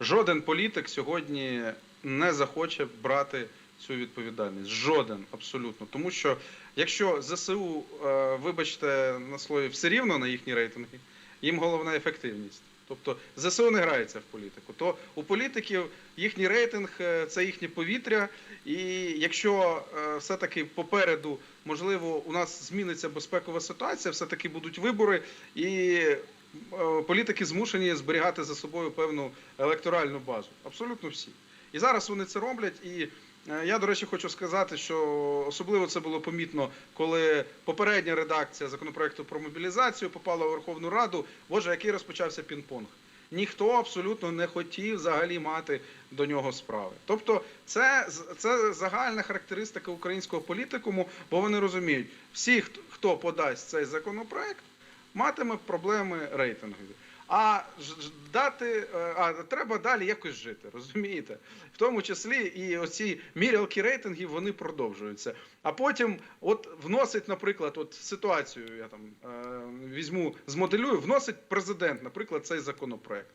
Жоден політик сьогодні не захоче брати цю відповідальність. Жоден абсолютно. Тому що якщо ЗСУ, е, вибачте, на слові все рівно на їхні рейтинги, їм головна ефективність. Тобто ЗСУ не грається в політику. То у політиків їхній рейтинг е, це їхнє повітря. І якщо е, все-таки попереду, можливо, у нас зміниться безпекова ситуація, все-таки будуть вибори, і політики змушені зберігати за собою певну електоральну базу. Абсолютно всі. І зараз вони це роблять. І е, я, до речі, хочу сказати, що особливо це було помітно, коли попередня редакція законопроекту про мобілізацію попала у Верховну Раду. Боже, який розпочався пінг-понг. Ніхто абсолютно не хотів взагалі мати до нього справи. Тобто, це, це загальна характеристика українського політикуму, бо вони розуміють, всі, хто подасть цей законопроект, матиме проблеми рейтингові. А дати, е, а треба далі якось жити, розумієте? В тому числі і оці мірялки рейтингів вони продовжуються. А потім, от вносить, наприклад, от ситуацію, я там е, візьму, змоделюю, вносить президент, наприклад, цей законопроект.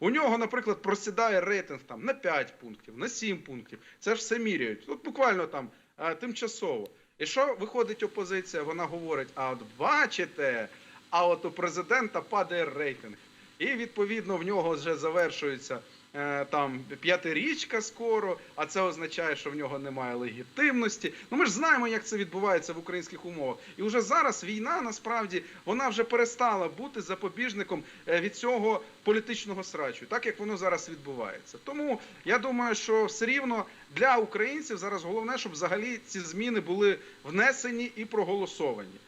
У нього, наприклад, просідає рейтинг там на 5 пунктів, на 7 пунктів. Це ж все міряють. От буквально там е, тимчасово. І що виходить опозиція? Вона говорить: а от бачите, а от у президента падає рейтинг. І відповідно в нього вже завершується е, там п'ятирічка скоро, а це означає, що в нього немає легітимності. Ну ми ж знаємо, як це відбувається в українських умовах. І вже зараз війна насправді вона вже перестала бути запобіжником е, від цього політичного срачу, так як воно зараз відбувається. Тому я думаю, що все рівно для українців зараз головне, щоб взагалі ці зміни були внесені і проголосовані.